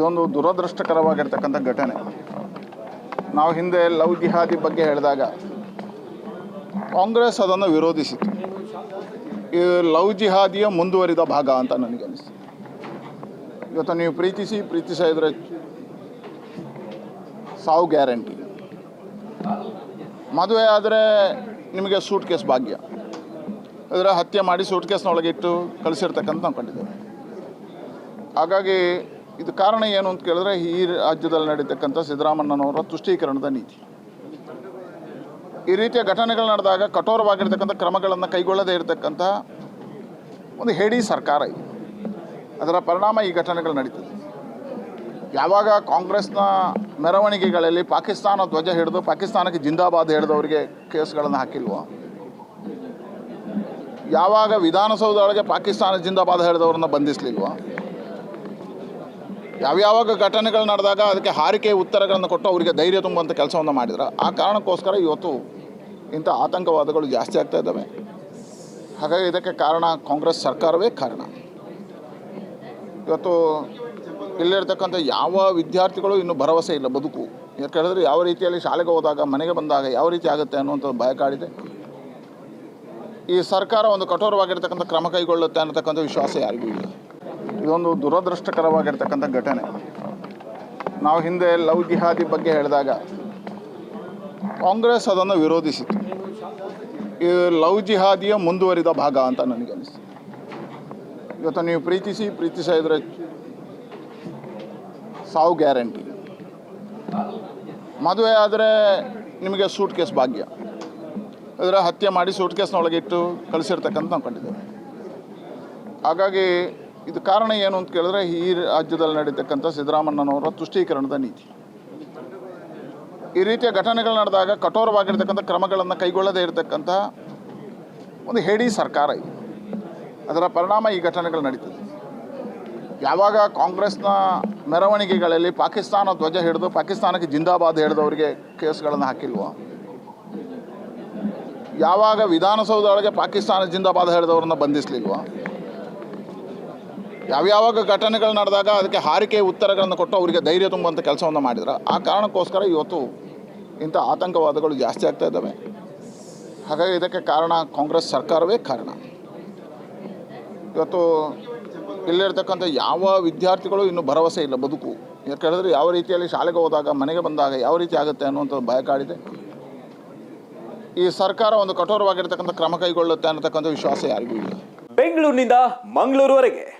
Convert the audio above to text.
ಇದೊಂದು ದುರದೃಷ್ಟಕರವಾಗಿರ್ತಕ್ಕಂಥ ಘಟನೆ. ನಾವು ಹಿಂದೆ ಲವ್ ಜಿಹಾದಿ ಬಗ್ಗೆ ಹೇಳಿದಾಗ ಕಾಂಗ್ರೆಸ್ ಅದನ್ನು ವಿರೋಧಿಸಿತು ಈ ಲವ್ ಜಿಹಾದಿಯ ಮುಂದುವರಿದ ಭಾಗ ಅಂತ ನನಗೆ ಅನಿಸ್ತು ಇವತ್ತು ನೀವು ಪ್ರೀತಿಸಿ, ಪ್ರೀತಿಸ ಇದ್ರೆ ಸಾವು ಗ್ಯಾರಂಟಿ. ಮದುವೆ ಆದರೆ ನಿಮಗೆ ಸೂಟ್ ಕೇಸ್ ಭಾಗ್ಯ. ಅದರ ಹತ್ಯೆ ಮಾಡಿ ಸೂಟ್ ಕೇಸ್ನೊಳಗೆ ಇಟ್ಟು ಕಳಿಸಿರ್ತಕ್ಕಂಥ ನಾವು ಕಂಡಿದ್ದೇವೆ. ಹಾಗಾಗಿ ಇದು ಕಾರಣ ಏನು ಅಂತ ಕೇಳಿದ್ರೆ ಈ ರಾಜ್ಯದಲ್ಲಿ ನಡೀತಕ್ಕಂಥ ಸಿದ್ದರಾಮಣ್ಣನವರ ತುಷ್ಟೀಕರಣದ ನೀತಿ. ಈ ರೀತಿಯ ಘಟನೆಗಳು ನಡೆದಾಗ ಕಠೋರವಾಗಿರ್ತಕ್ಕಂಥ ಕ್ರಮಗಳನ್ನು ಕೈಗೊಳ್ಳದೇ ಇರತಕ್ಕಂಥ ಒಂದು ಹೇಡಿ ಸರ್ಕಾರ ಇದು. ಅದರ ಪರಿಣಾಮ ಈ ಘಟನೆಗಳು ನಡೀತದೆ. ಯಾವಾಗ ಕಾಂಗ್ರೆಸ್ನ ಮೆರವಣಿಗೆಗಳಲ್ಲಿ ಪಾಕಿಸ್ತಾನ ಧ್ವಜ ಹಿಡಿದು ಪಾಕಿಸ್ತಾನಕ್ಕೆ ಜಿಂದಾಬಾದ್ ಹಿಡಿದವರಿಗೆ ಕೇಸ್ಗಳನ್ನು ಹಾಕಿಲ್ವೋ? ಯಾವಾಗ ವಿಧಾನಸೌಧ ಒಳಗೆ ಪಾಕಿಸ್ತಾನ ಜಿಂದಾಬಾದ್ ಹಿಡಿದವ್ರನ್ನ ಬಂಧಿಸಲಿಲ್ವೋ? ಯಾವ್ಯಾವಾಗ ಘಟನೆಗಳು ನಡೆದಾಗ ಅದಕ್ಕೆ ಹಾರಿಕೆ ಉತ್ತರಗಳನ್ನು ಕೊಟ್ಟು ಅವರಿಗೆ ಧೈರ್ಯ ತುಂಬುವಂಥ ಕೆಲಸವನ್ನು ಮಾಡಿದ್ರು. ಆ ಕಾರಣಕ್ಕೋಸ್ಕರ ಇವತ್ತು ಇಂಥ ಆತಂಕವಾದಗಳು ಜಾಸ್ತಿ ಆಗ್ತಾ ಇದ್ದಾವೆ. ಹಾಗಾಗಿ ಇದಕ್ಕೆ ಕಾರಣ ಕಾಂಗ್ರೆಸ್ ಸರ್ಕಾರವೇ ಕಾರಣ. ಇವತ್ತು ಇಲ್ಲಿರ್ತಕ್ಕಂಥ ಯಾವ ವಿದ್ಯಾರ್ಥಿಗಳು ಇನ್ನೂ ಭರವಸೆ ಇಲ್ಲ, ಬದುಕು. ಯಾಕೆ ಹೇಳಿದ್ರೆ ಯಾವ ರೀತಿಯಲ್ಲಿ ಶಾಲೆಗೆ ಹೋದಾಗ, ಮನೆಗೆ ಬಂದಾಗ ಯಾವ ರೀತಿ ಆಗುತ್ತೆ ಅನ್ನುವಂಥದ್ದು ಭಯ ಕಾಡಿದೆ. ಈ ಸರ್ಕಾರ ಒಂದು ಕಠೋರವಾಗಿರ್ತಕ್ಕಂಥ ಕ್ರಮ ಕೈಗೊಳ್ಳುತ್ತೆ ಅನ್ನತಕ್ಕಂಥ ವಿಶ್ವಾಸ ಯಾರಿಗೂ ಇಲ್ಲ. ಇದೊಂದು ದುರದೃಷ್ಟಕರವಾಗಿರ್ತಕ್ಕಂಥ ಘಟನೆ. ನಾವು ಹಿಂದೆ ಲವ್ ಜಿಹಾದಿ ಬಗ್ಗೆ ಹೇಳಿದಾಗ ಕಾಂಗ್ರೆಸ್ ಅದನ್ನು ವಿರೋಧಿಸಿತು ಈ ಲವ್ ಜಿಹಾದಿಯ ಮುಂದುವರಿದ ಭಾಗ ಅಂತ ನನಗೆ ಅನಿಸ್ತು. ಇವತ್ತು ನೀವು ಪ್ರೀತಿಸಿ, ಪ್ರೀತಿಸ ಇದ್ರೆ ಸಾವು ಗ್ಯಾರಂಟಿ. ಮದುವೆ ಆದರೆ ನಿಮಗೆ ಸೂಟ್ ಕೇಸ್ ಭಾಗ್ಯ. ಅದರ ಹತ್ಯೆ ಮಾಡಿ ಸೂಟ್ ಕೇಸ್ನೊಳಗೆ ಇಟ್ಟು ಕಳಿಸಿರ್ತಕ್ಕಂಥ ನಾವು ಕಂಡಿದ್ದೇವೆ. ಹಾಗಾಗಿ ಇದು ಕಾರಣ ಏನು ಅಂತ ಕೇಳಿದ್ರೆ ಈ ರಾಜ್ಯದಲ್ಲಿ ನಡೀತಕ್ಕಂಥ ಸಿದ್ದರಾಮಣ್ಣನವರ ತುಷ್ಟೀಕರಣದ ನೀತಿ. ಈ ರೀತಿಯ ಘಟನೆಗಳು ನಡೆದಾಗ ಕಠೋರವಾಗಿರ್ತಕ್ಕಂಥ ಕ್ರಮಗಳನ್ನು ಕೈಗೊಳ್ಳದೇ ಇರತಕ್ಕಂಥ ಒಂದು ಹೇಡಿ ಸರ್ಕಾರ ಇದು. ಅದರ ಪರಿಣಾಮ ಈ ಘಟನೆಗಳು ನಡೀತದೆ. ಯಾವಾಗ ಕಾಂಗ್ರೆಸ್ನ ಮೆರವಣಿಗೆಗಳಲ್ಲಿ ಪಾಕಿಸ್ತಾನ ಧ್ವಜ ಹಿಡಿದು ಪಾಕಿಸ್ತಾನಕ್ಕೆ ಜಿಂದಾಬಾದ್ ಹಿಡಿದವರಿಗೆ ಕೇಸ್ಗಳನ್ನು ಹಾಕಿಲ್ವೋ? ಯಾವಾಗ ವಿಧಾನಸೌಧ ಒಳಗೆ ಪಾಕಿಸ್ತಾನ ಜಿಂದಾಬಾದ್ ಹಿಡಿದವ್ರನ್ನ ಬಂಧಿಸಲಿಲ್ವೋ? ಯಾವ್ಯಾವಾಗ ಘಟನೆಗಳು ನಡೆದಾಗ ಅದಕ್ಕೆ ಹಾರಿಕೆ ಉತ್ತರಗಳನ್ನು ಕೊಟ್ಟು ಅವರಿಗೆ ಧೈರ್ಯ ತುಂಬುವಂಥ ಕೆಲಸವನ್ನು ಮಾಡಿದ್ರು. ಆ ಕಾರಣಕ್ಕೋಸ್ಕರ ಇವತ್ತು ಇಂಥ ಆತಂಕವಾದಗಳು ಜಾಸ್ತಿ ಆಗ್ತಾ ಇದ್ದಾವೆ. ಹಾಗಾಗಿ ಇದಕ್ಕೆ ಕಾರಣ ಕಾಂಗ್ರೆಸ್ ಸರ್ಕಾರವೇ ಕಾರಣ. ಇವತ್ತು ಇಲ್ಲಿರ್ತಕ್ಕಂಥ ಯಾವ ವಿದ್ಯಾರ್ಥಿಗಳು ಇನ್ನೂ ಭರವಸೆ ಇಲ್ಲ, ಬದುಕು. ಯಾಕೆ ಹೇಳಿದ್ರೆ ಯಾವ ರೀತಿಯಲ್ಲಿ ಶಾಲೆಗೆ ಹೋದಾಗ, ಮನೆಗೆ ಬಂದಾಗ ಯಾವ ರೀತಿ ಆಗುತ್ತೆ ಅನ್ನುವಂಥದ್ದು ಭಯ ಕಾಡಿದೆ. ಈ ಸರ್ಕಾರ ಒಂದು ಕಠೋರವಾಗಿರ್ತಕ್ಕಂಥ ಕ್ರಮ ಕೈಗೊಳ್ಳುತ್ತೆ ಅನ್ನತಕ್ಕಂಥ ವಿಶ್ವಾಸ ಯಾರಿಗೂ ಇಲ್ಲ. ಬೆಂಗಳೂರಿನಿಂದ ಮಂಗಳೂರುವರೆಗೆ